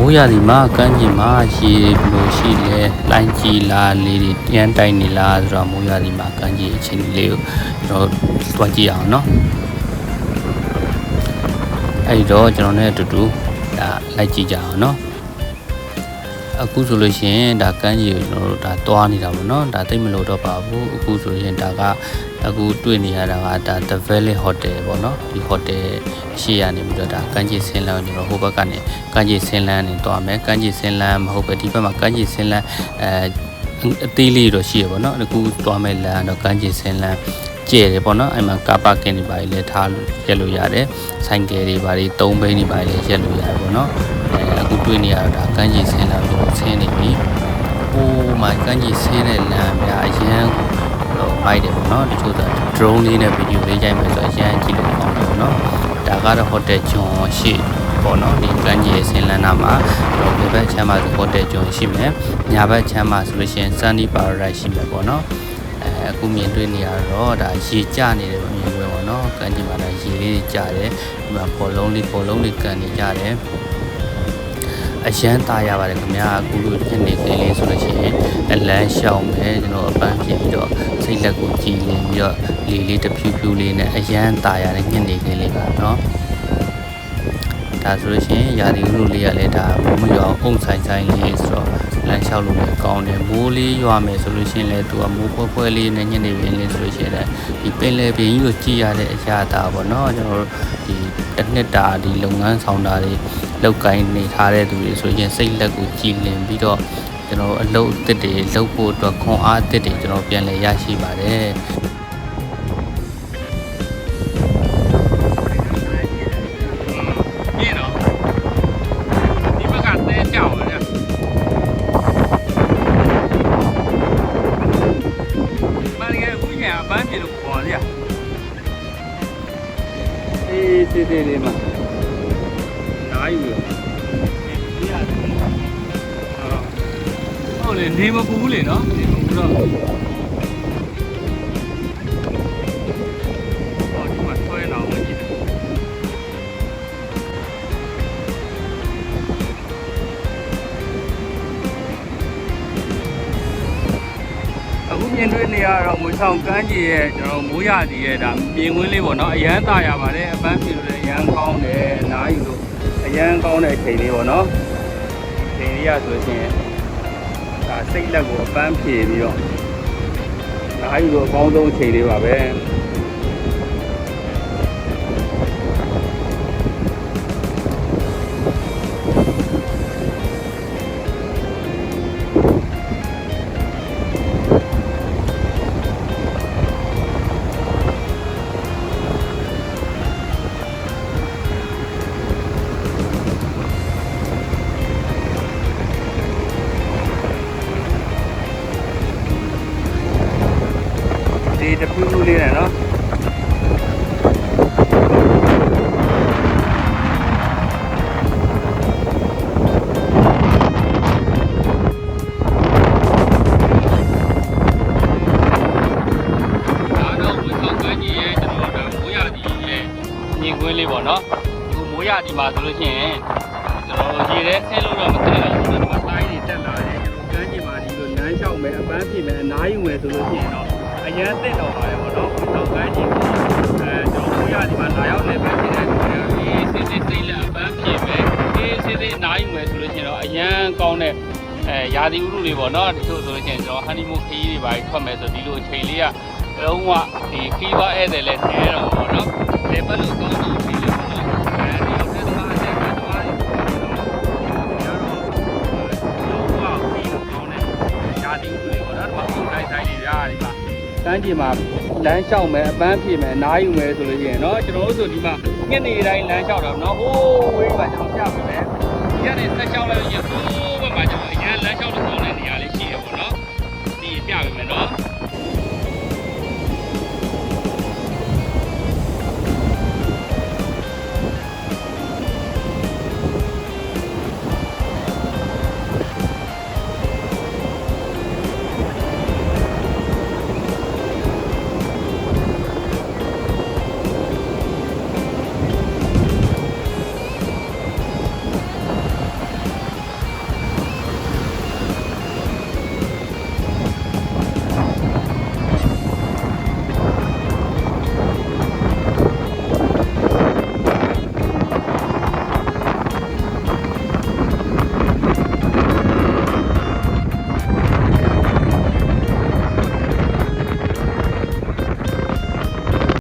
မိုးရသည်မှာကမ်းခြေမှာရေဘယ်လိုရှိလဲလိုင်းကြီးလားလေးတွေတန်းတိုင်နေလားဆိုတော့မိုးရသည်မှာကမ်းခြေအခြေအနေလေးကိုကျွန်တော်တွားကြည့်အောင်နော်အဲ့တော့ကျွန်တော်နဲ့အတူတူဒါလိုက်ကြည့်ကြအောင်နော် အခုဆိုလို့ရှိရင်ဒါကမ်းခြေကိုကျွန်တော်တို့ဒါတွားနေတာပေါ့နော်ဒါသိပ်မလို့တော့ပါဘူးအခုဆိုရင်ဒါကအခုတွေ့နေရတာကဒါ The Valley Hotel ပေါ့နော်ဒီ hotel ရှေ့ရနေပြီးတော့ဒါကမ်းခြေဆင်းလန်းကိုကျွန်တော်ဟိုဘက်ကနေကမ်းခြေဆင်းလန်းနေတွားမယ်ကမ်းခြေဆင်းလန်းမဟုတ်ပဲဒီဘက်မှာကမ်းခြေဆင်းလန်းအဲအသေးလေးတော့ရှိရပေါ့နော်အခုတွားမယ်လမ်းတော့ကမ်းခြေဆင်းလန်းကျဲတယ်ပေါ့နော်အဲ့မှာကားပါကင်တွေပါလေထားလို့ရက်လို့ရတယ်ဆိုင်ကယ်တွေပါလေသုံးဘိန်းတွေပါလေရက်လို့ရတယ်ပေါ့နော် အဲအခုတွေ့နေရတာကမ်းခြေဆင်းလန်းကိုဆင်းနေပြီဟိုမှာကမ်းခြေဆင်းတဲ့လမ်းများအရန်တော့မိုက်တယ်ပေါ့နော်တချို့က drone လေးနဲ့ဗီဒီယိုလေးရိုက်မယ်ဆိုအရန်ကြည့်လို့ကောင်းတယ်ပေါ့နော်ဒါကတော့ hotel ကျွန်းရှိပေါ့နော်ဒီကမ်းခြေဆင်းလန်းနာမှာတော့ဒီဘက်ချမ်းမှာဆို hotel ကျွန်းရှိမယ်ညာဘက်ချမ်းမှာဆိုလို့ရှိရင် sunny paradise ရှိမယ်ပေါ့နော်အဲအခုမြင်တွေ့နေရတော့ဒါရေကျနေတယ်မြင်ွယ်ပေါ့နော်ကမ်းခြေမှာလည်းရေလေးတွေကျတယ်ဒီမှာဘောလုံးလေးဘောလုံးတွေကန်နေကြတယ် အရန်သားရပါတယ်ခင်ဗျာအခုလိုဖြစ်နေသေးလေးဆိုလို့ရှိရင်အလန်းရှောင်းမယ်ကျွန်တော်အပန်းဖြစ်ပြီးတော့စိတ်လက်ကိုကြည်လင်ပြီးတော့လေလေးတစ်ဖြူဖြူလေးနဲ့အရန်သားရတဲ့ညနေခင်းလေးပါနော်ဒါဆိုလို့ရှိရင်ရာသီဥတုလေးကလည်းဒါမိုးမရွာအောင်အုံဆိုင်ဆိုင်လေးဆိုတော့ လမ်းလျှောက်လို့လည်းကောင်းတယ်မိုးလေးရွာမယ်ဆိုလို့ရှိရင်လည်းသူကမိုးဖွဲဖွဲလေးနဲ့ညနေခင်းလေးဆိုလို့ရှိရင်လည်းဒီပင်လယ်ပြင်ကြီးကိုကြည့်ရတဲ့အရာတာပေါ့နော်ကျွန်တော်တို့ဒီတစ်နှစ်တာဒီလုပ်ငန်းဆောင်တာတွေလောက်ကိုင်းနေထားတဲ့သူတွေဆိုရင်စိတ်လက်ကိုကြည်လင်ပြီးတော့ကျွန်တော်တို့အလုပ်အသစ်တွေလုပ်ဖို့အတွက်ခွန်အားအသစ်တွေကျွန်တော်ပြန်လည်ရရှိပါတယ် အေးတေးတေးလေးမှာနိုင်ယူဟုတ်လေနေမပူဘူးလေနော်နေမပူတော့ င်တွေ့နေရတော့မွေဆောင်ကမ်းခြေရဲ့ကျွန်တော်မိုးရသည်ရဲ့ဒါပြင်ခွင်းလေးပေါ့နော်အရန်သားရပါတယ်အပန်းဖြေလို့လည်းအရန်ကောင်းတယ်နားယူလို့အရန်ကောင်းတဲ့အချိန်လေးပေါ့နော်ချိန်လေးရဆိုရှင်ဒါစိတ်လက်ကိုအပန်းဖြေပြီးတော့နားယူလို့အကောင်းဆုံးအချိန်လေးပါပဲ ဒီတစ်ခုခုလေးနဲ့နော်ဒါတော့ဝီဆောင်ကန်းကြီးရဲ့ကျွန်တော်တို့မိုးရသည်ရဲ့မြင်ကွင်းလေးပေါ့နော်ဒီမိုးရသည်မှာဆိုလို့ရှိရင်ကျွန်တော်ရေထဲဆင်းလို့တော့မသိဘူးဒီမှာတိုင်းတွေတက်လာတယ်ကျွန်တော်ကန်းကြီးမှာဒီလိုလမ်းလျှောက်မယ်အပန်းဖြေမယ်အနားယူမယ်ဆိုလို့ရှိရင်တော့အ ရန်သိတော့ပါတယ်ပေါ့နော်ဝီဆောင်ကန်းကြီးကိုအဲကျွန်တော်မိုးရသည်မှာလာရောက်နေပဲဖြစ်တဲ့လူတွေအေးစစ်စစ်စိတ်လက်အပန်းဖြေမယ်အေးစစ်စစ်အနားယူမယ်ဆိုလို့ရှိရင်တော့အရန်ကောင်းတဲ့အဲရာသီဥတုတွေပေါ့နော်တချို့ဆိုလို့ရှိရင်ကျွန်တော်ဟန်နီမူခီးတွေပါထွက်မယ်ဆိုဒီလိုအချိန်လေးကလုံးဝဒီခီးပွားဧည့်သည်လည်းနဲတော့ပေါ့နော်လေပတ်လို့ကောင်းဆုံးခီးလို့ပေါ့နော်အဲဒီ ပြေမှာလမ်းလျှောက်မယ်အပန်းပြေမယ်အနားယူမယ်ဆိုလို့ရှိရင်เนาะကျွန်တော်တို့ဆိုဒီမှာညနေတိုင်းလမ်းလျှောက်တော့เนาะဟိုးဝေးပါကျွန်တော်ပြမယ်ဒီကနေဆက်လျှောက်လိုက်ရင်ဟိုးဘက်မှာကျွန်တော်အရန်လမ်းလျှောက်လို့ကောင်းတဲ့နေရာလေး